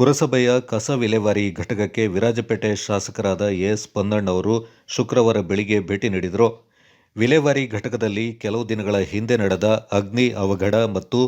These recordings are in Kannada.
ಪುರಸಭೆಯ ಕಸ ವಿಲೇವಾರಿ ಘಟಕಕ್ಕೆ ವಿರಾಜಪೇಟೆ ಶಾಸಕರಾದ ಎಸ್. ಪೊನ್ನಣ್ಣವರು ಶುಕ್ರವಾರ ಬೆಳಿಗ್ಗೆ ಭೇಟಿ ನೀಡಿದರು. ವಿಲೇವಾರಿ ಘಟಕದಲ್ಲಿ ಕೆಲವು ದಿನಗಳ ಹಿಂದೆ ನಡೆದ ಅಗ್ನಿ ಅವಘಡ ಮತ್ತು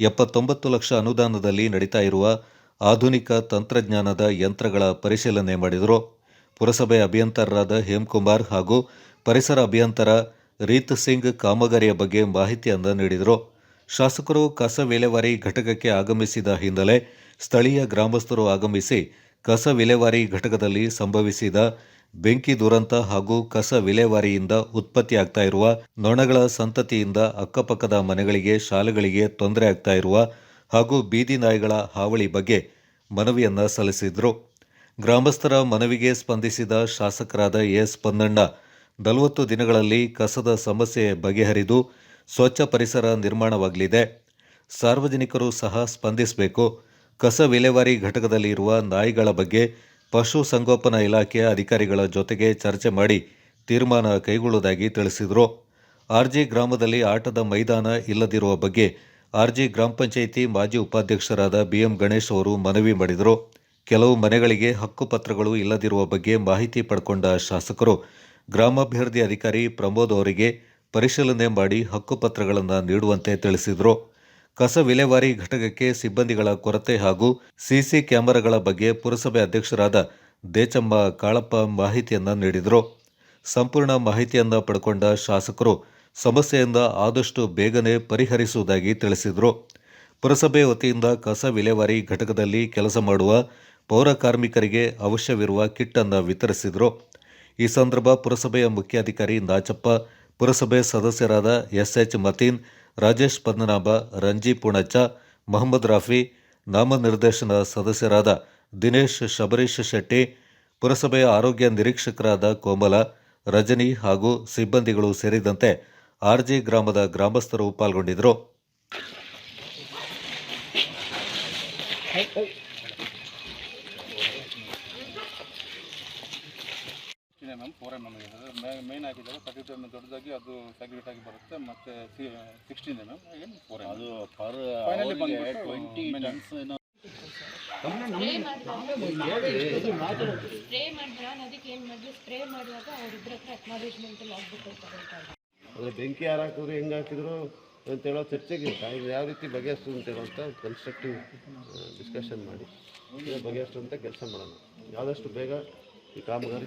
ಎಪ್ಪತ್ತೊಂಬತ್ತು ಲಕ್ಷ ಅನುದಾನದಲ್ಲಿ ನಡೀತಾ ಇರುವ ಆಧುನಿಕ ತಂತ್ರಜ್ಞಾನದ ಯಂತ್ರಗಳ ಪರಿಶೀಲನೆ ಮಾಡಿದರು. ಪುರಸಭೆ ಅಭಿಯಂತರರಾದ ಹೇಮ್ಕುಮಾರ್ ಹಾಗೂ ಪರಿಸರ ಅಭಿಯಂತರ ರೀತ್ ಸಿಂಗ್ ಕಾಮಗಾರಿಯ ಬಗ್ಗೆ ಮಾಹಿತಿಯನ್ನು ನೀಡಿದರು. ಶಾಸಕರು ಕಸ ವಿಲೇವಾರಿ ಘಟಕಕ್ಕೆ ಆಗಮಿಸಿದ ಹಿನ್ನೆಲೆ ಸ್ಥಳೀಯ ಗ್ರಾಮಸ್ಥರು ಆಗಮಿಸಿ ಕಸ ವಿಲೇವಾರಿ ಘಟಕದಲ್ಲಿ ಸಂಭವಿಸಿದ ಬೆಂಕಿ ದುರಂತ ಹಾಗೂ ಕಸ ವಿಲೇವಾರಿಯಿಂದ ಉತ್ಪತ್ತಿಯಾಗ್ತಾ ಇರುವ ನೊಣಗಳ ಸಂತತಿಯಿಂದ ಅಕ್ಕಪಕ್ಕದ ಮನೆಗಳಿಗೆ, ಶಾಲೆಗಳಿಗೆ ತೊಂದರೆ ಆಗ್ತಾ ಇರುವ ಹಾಗೂ ಬೀದಿ ನಾಯಿಗಳ ಹಾವಳಿ ಬಗ್ಗೆ ಮನವಿಯನ್ನ ಸಲ್ಲಿಸಿದರು. ಗ್ರಾಮಸ್ಥರ ಮನವಿಗೆ ಸ್ಪಂದಿಸಿದ ಶಾಸಕರಾದ ಎಸ್. ಪೊನ್ನಣ್ಣ, ನಲವತ್ತು ದಿನಗಳಲ್ಲಿ ಕಸದ ಸಮಸ್ಯೆ ಬಗೆಹರಿದು ಸ್ವಚ್ಛ ಪರಿಸರ ನಿರ್ಮಾಣವಾಗಲಿದೆ. ಸಾರ್ವಜನಿಕರು ಸಹ ಸ್ಪಂದಿಸಬೇಕು. ಕಸ ವಿಲೇವಾರಿ ಘಟಕದಲ್ಲಿ ಇರುವ ನಾಯಿಗಳ ಬಗ್ಗೆ ಪಶು ಸಂಗೋಪನಾ ಇಲಾಖೆಯ ಅಧಿಕಾರಿಗಳ ಜೊತೆಗೆ ಚರ್ಚೆ ಮಾಡಿ ತೀರ್ಮಾನ ಕೈಗೊಳ್ಳುವುದಾಗಿ ತಿಳಿಸಿದರು. ಆರ್ಜಿ ಗ್ರಾಮದಲ್ಲಿ ಆಟದ ಮೈದಾನ ಇಲ್ಲದಿರುವ ಬಗ್ಗೆ ಆರ್ಜಿ ಗ್ರಾಮ ಪಂಚಾಯಿತಿ ಮಾಜಿ ಉಪಾಧ್ಯಕ್ಷರಾದ ಬಿಎಂ ಗಣೇಶ್ ಅವರು ಮನವಿ ಮಾಡಿದರು. ಕೆಲವು ಮನೆಗಳಿಗೆ ಹಕ್ಕುಪತ್ರಗಳು ಇಲ್ಲದಿರುವ ಬಗ್ಗೆ ಮಾಹಿತಿ ಪಡ್ಕೊಂಡ ಶಾಸಕರು, ಗ್ರಾಮಾಭಿವೃದ್ಧಿ ಅಧಿಕಾರಿ ಪ್ರಮೋದ್ ಅವರಿಗೆ ಪರಿಶೀಲನೆ ಮಾಡಿ ಹಕ್ಕುಪತ್ರಗಳನ್ನು ನೀಡುವಂತೆ ತಿಳಿಸಿದರು. ಕಸ ವಿಲೇವಾರಿ ಘಟಕಕ್ಕೆ ಸಿಬ್ಬಂದಿಗಳ ಕೊರತೆ ಹಾಗೂ ಸಿಸಿ ಕ್ಯಾಮೆರಾಗಳ ಬಗ್ಗೆ ಪುರಸಭೆ ಅಧ್ಯಕ್ಷರಾದ ದೇಚಂಬ ಕಾಳಪ್ಪ ಮಾಹಿತಿಯನ್ನ ನೀಡಿದರು. ಸಂಪೂರ್ಣ ಮಾಹಿತಿಯನ್ನ ಪಡ್ಕೊಂಡ ಶಾಸಕರು ಸಮಸ್ಯೆಯಿಂದ ಆದಷ್ಟು ಬೇಗನೆ ಪರಿಹರಿಸುವುದಾಗಿ ತಿಳಿಸಿದರು. ಪುರಸಭೆ ವತಿಯಿಂದ ಕಸ ವಿಲೇವಾರಿ ಘಟಕದಲ್ಲಿ ಕೆಲಸ ಮಾಡುವ ಪೌರ ಕಾರ್ಮಿಕರಿಗೆ ಅವಶ್ಯವಿರುವ ಕಿಟ್ಟನ್ನು ವಿತರಿಸಿದರು. ಈ ಸಂದರ್ಭ ಪುರಸಭೆಯ ಮುಖ್ಯಾಧಿಕಾರಿ ನಾಚಪ್ಪ, ಪುರಸಭೆ ಸದಸ್ಯರಾದ ಎಸ್ಎಚ್ ಮತೀನ್ ರಾಜೇಶ್ ಪದ್ಮನಾಭ ರಂಜಿ ಪುಣಚ ಮೊಹಮ್ಮದ್ ರಾಫಿ, ನಾಮನಿರ್ದೇಶನ ಸದಸ್ಯರಾದ ದಿನೇಶ್ ಶಬರೀಶ್ ಶೆಟ್ಟಿ, ಪುರಸಭೆಯ ಆರೋಗ್ಯ ನಿರೀಕ್ಷಕರಾದ ಕೋಮಲ, ರಜನಿ ಹಾಗೂ ಸಿಬ್ಬಂದಿಗಳು ಸೇರಿದಂತೆ ಆರ್ಜಿ ಗ್ರಾಮದ ಗ್ರಾಮಸ್ಥರು ಪಾಲ್ಗೊಂಡಿದ್ದರು ಇದೆ ಮ್ಯಾಮ್ ಫೋರ್ ಎಂ ಎಂ ಇದೆ ಮೇನ್ ಹಾಕಿದಾಗ ಎಂ ದೊಡ್ಡದಾಗಿ ಅದು ಸೆಗ್ರಿಗೇಟ್ ಆಗಿ ಬರುತ್ತೆ. ಮತ್ತೆ ಸಿಕ್ಸ್ಟೀನ್ ಎಂ ಮ್ಯಾಮ್ ಏನು ಫೋರ್ ಎಂ ಅದು ಪರ್ ಫೈನಲಿ ಬಂದ್ಬಿಟ್ಟು ಟ್ವೆಂಟಿ. ಟನ್ಸ್ ಏನೋ. ಸ್ಪ್ರೇ ಮಾಡಿದ್ರೆ ಅದಕ್ಕೆ ಏನು ಮಾಡಿದೆ ಸ್ಪ್ರೇ ಮಾಡುವಾಗ ಅವ್ರಿಬ್ಬರ ಹತ್ರ ಅಕ್ನಾಲೇಜ್ಮೆಂಟಲ್ಲಿ ಆಗ್ಬಿಟ್ಟು ತಗೊಳ್ತಾರೆ ಅಂದರೆ ಬೆಂಕಿ ಯಾರು ಹಾಕಿದ್ರು ಹೆಂಗೆ ಹಾಕಿದ್ರು ಅಂತ ಹೇಳೋ ಚರ್ಚೆಗೆ ಇದು ಯಾವ ರೀತಿ ಬಗೆಹರಿಸು ಅಂತ ಹೇಳುವಂಥ ಕನ್ಸ್ಟ್ರಕ್ಟಿವ್ ಡಿಸ್ಕಷನ್ ಮಾಡಿ. ಬಗೆಹರಿಸುವಂತ ಬಗೆಹರಿಸುವಂಥ ಕೆಲಸ ಮಾಡೋಣ. ಆದಷ್ಟು ಬೇಗ ಈ ಕಾಮಗಾರಿ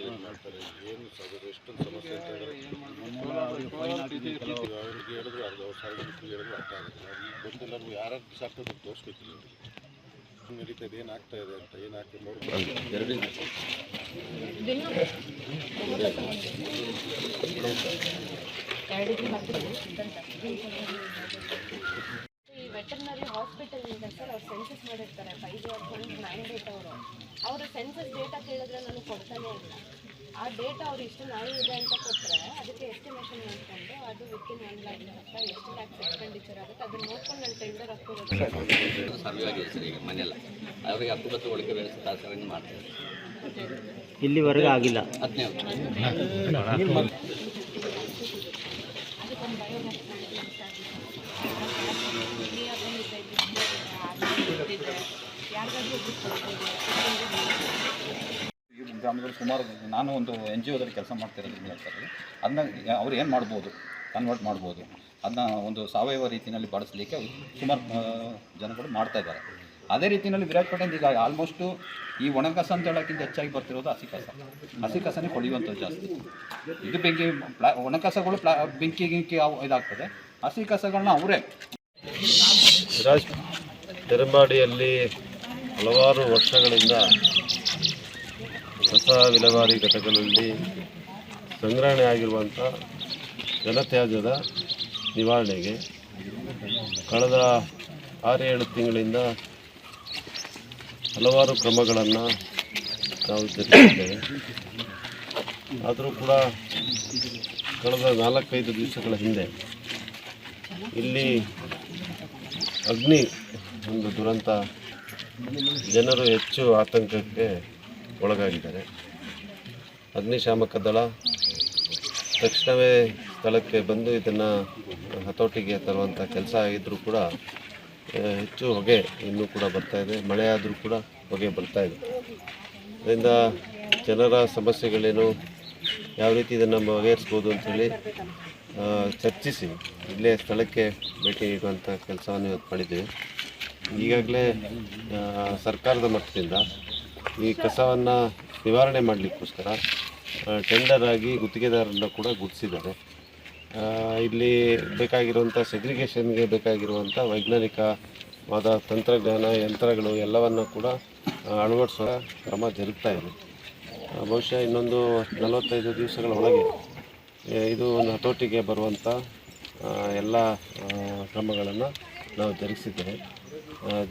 ಏನು ಮಾಡ್ತಾರೆ? ಏನು ಸಾಗೋದು ಎಷ್ಟೊಂದು ಸಮಸ್ಯೆ ಅವ್ರಿಗೆ ಹೇಳಿದ್ರು ಅರ್ಧ ಅವ್ರ ಸಾರ್ವಜನಿಕರಿಗೆ ಹೇಳಿದ್ರು ಅರ್ಥ ಆಗುತ್ತೆ. ಈ ಬಂದು ಎಲ್ಲರೂ ಯಾರು ಸಾಕೋದು ತೋರಿಸ್ಬೇಕಿಲ್ಲ ಅವ್ರಿಗೆ. ನಡೀತಾ ಇದೆ ಏನು ಆಗ್ತಾ ಇದೆ ಅಂತ ಏನು ಆಗ್ತದೆ ನೋಡಿ ಎರಡು ಸರ್ ಅವ್ರು ಸೆನ್ಸಸ್ ಮಾಡಿರ್ತಾರೆ. ಫೈವ್ ಫಂಡ್ ಒಂದು ಡೇಟ್ ಅವರು. ಅವರು ಸೆನ್ಸಸ್ ಡೇಟಾ ಕೇಳಿದ್ರೆ ನಾನು ಕೊಡ್ತಾನೇ ಇಲ್ಲ. ಆ ಡೇಟಾ ಅವ್ರು ಇಷ್ಟು ನಾಳೆ ಇದೆ ಅಂತ ಕೊಟ್ಟರೆ ಅದಕ್ಕೆ ಎಸ್ಟಿಮೇಷನ್ ಮಾಡಿಕೊಂಡು ಅದು ವಿತಿನ್ ಒನ್ ಲ್ಯಾಕ್ ಹತ್ತ ಎಷ್ಟು ಲ್ಯಾಕ್ಸ್ ಎಕ್ಸ್ಪೆಂಡಿಚರ್ ಆಗುತ್ತೆ ಅದನ್ನ ನೋಡ್ಕೊಂಡು ನಾನು ಟೆಂಡರ್ ಅಷ್ಟು ಸರ್ ಈಗ ಮನೆಯಲ್ಲ. ಅವರಿಗೆ ಹಕ್ಕುಪತ್ರ ಒಳಗೆ ತಾಸರನ್ನು ಮಾಡ್ತಾರೆ. ಇಲ್ಲಿವರೆಗೆ ಆಗಿಲ್ಲ. ಹದಿನೈದು. ಗ್ರಾಮದಲ್ಲಿ ಸುಮಾರು ನಾನು ಒಂದು ಎನ್ ಜಿ ಒದಲ್ಲಿ ಕೆಲಸ ಮಾಡ್ತಿರೋದ್ರಿಂದ ಹೇಳ್ತಾರೆ ಅದನ್ನ ಅವ್ರು ಏನು ಮಾಡ್ಬೋದು ಕನ್ವರ್ಟ್ ಮಾಡ್ಬೋದು, ಅದನ್ನ ಒಂದು ಸಾವಯವ ರೀತಿಯಲ್ಲಿ ಬಳಸಲಿಕ್ಕೆ ಸುಮಾರು ಜನಗಳು ಮಾಡ್ತಾ ಇದ್ದಾರೆ. ಅದೇ ರೀತಿಯಲ್ಲಿ ವಿರಾಟ್ ಪಟೇಲ್ ಈಗ ಆಲ್ಮೋಸ್ಟು ಈ ಒಣಕಸ ಅಂತ ಹೇಳೋಕ್ಕಿಂತ ಹೆಚ್ಚಾಗಿ ಬರ್ತಿರೋದು ಹಸಿ ಕಸ. ಹಸಿ ಕಸನೇ ಹೊಡೆಯುವಂಥದ್ದು ಜಾಸ್ತಿ. ಇದು ಬೆಂಕಿ, ಪ್ಲಾ ಒಣಕಸಗಳು ಪ್ಲಾ, ಬೆಂಕಿ ಗಿಂಕಿ ಇದಾಗ್ತದೆ. ಹಸಿ ಕಸಗಳನ್ನ ಅವರೇ ತೆರಮಾಡಿಯಲ್ಲಿ ಹಲವಾರು ವರ್ಷಗಳಿಂದ ಕಸ ವಿಲೇವಾರಿ ಘಟಕಗಳಲ್ಲಿ ಸಂಗ್ರಹಣೆ ಆಗಿರುವಂಥ ಘನತ್ಯಾಜ್ಯದ ನಿವಾರಣೆಗೆ ಕಳೆದ ಆರು ಏಳು ತಿಂಗಳಿಂದ ಹಲವಾರು ಕ್ರಮಗಳನ್ನು ನಾವು ಜರುಗಿಸಿದ್ದೇವೆ. ಆದರೂ ಕೂಡ ಕಳೆದ ನಾಲ್ಕೈದು ದಿವಸಗಳ ಹಿಂದೆ ಇಲ್ಲಿ ಅಗ್ನಿ ಒಂದು ದುರಂತ ಜನರು ಹೆಚ್ಚು ಆತಂಕಕ್ಕೆ ಒಳಗಾಗಿದ್ದಾರೆ. ಅಗ್ನಿಶಾಮಕ ದಳ ತಕ್ಷಣವೇ ಸ್ಥಳಕ್ಕೆ ಬಂದು ಇದನ್ನು ಹತೋಟಿಗೆ ತರುವಂಥ ಕೆಲಸ ಆಗಿದ್ದರೂ ಕೂಡ ಹೆಚ್ಚು ಹೊಗೆ ಇನ್ನೂ ಕೂಡ ಬರ್ತಾ ಇದೆ. ಮಳೆ ಆದರೂ ಕೂಡ ಹೊಗೆ ಇದೆ. ಅದರಿಂದ ಜನರ ಸಮಸ್ಯೆಗಳೇನು, ಯಾವ ರೀತಿ ಇದನ್ನು ಬಗೆಹರಿಸ್ಬೋದು ಅಂಥೇಳಿ ಚರ್ಚಿಸಿ. ಇಲ್ಲೇ ಸ್ಥಳಕ್ಕೆ ಭೇಟಿ ನೀಡುವಂಥ ಕೆಲಸವನ್ನು ಇವತ್ತು ಮಾಡಿದ್ದೀವಿ. ಈಗಾಗಲೇ ಸರ್ಕಾರದ ಮಟ್ಟದಿಂದ ಈ ಕಸವನ್ನು ನಿವಾರಣೆ ಮಾಡಲಿಕ್ಕೋಸ್ಕರ ಟೆಂಡರ್ ಆಗಿ ಗುತ್ತಿಗೆದಾರರನ್ನು ಕೂಡ ಗುರುತಿಸಿದ್ದಾರೆ ಇಲ್ಲಿ ಬೇಕಾಗಿರುವಂಥ ಸೆಗ್ರಿಗೇಷನ್ಗೆ ಬೇಕಾಗಿರುವಂಥ ವೈಜ್ಞಾನಿಕವಾದ ತಂತ್ರಜ್ಞಾನ, ಯಂತ್ರಗಳು ಎಲ್ಲವನ್ನು ಕೂಡ ಅಳವಡಿಸುವ ಕ್ರಮ ಜರುಗ್ತಾ ಇದೆ. ಬಹುಶಃ ಇನ್ನೊಂದು ನಲವತ್ತೈದು ದಿವಸಗಳ ಒಳಗೆ ಇದು ಒಂದು ಹತೋಟಿಗೆ ಬರುವಂಥ ಎಲ್ಲ ಕ್ರಮಗಳನ್ನು ನಾವು ಜರುಗಿಸಿದ್ದೇವೆ. Uh,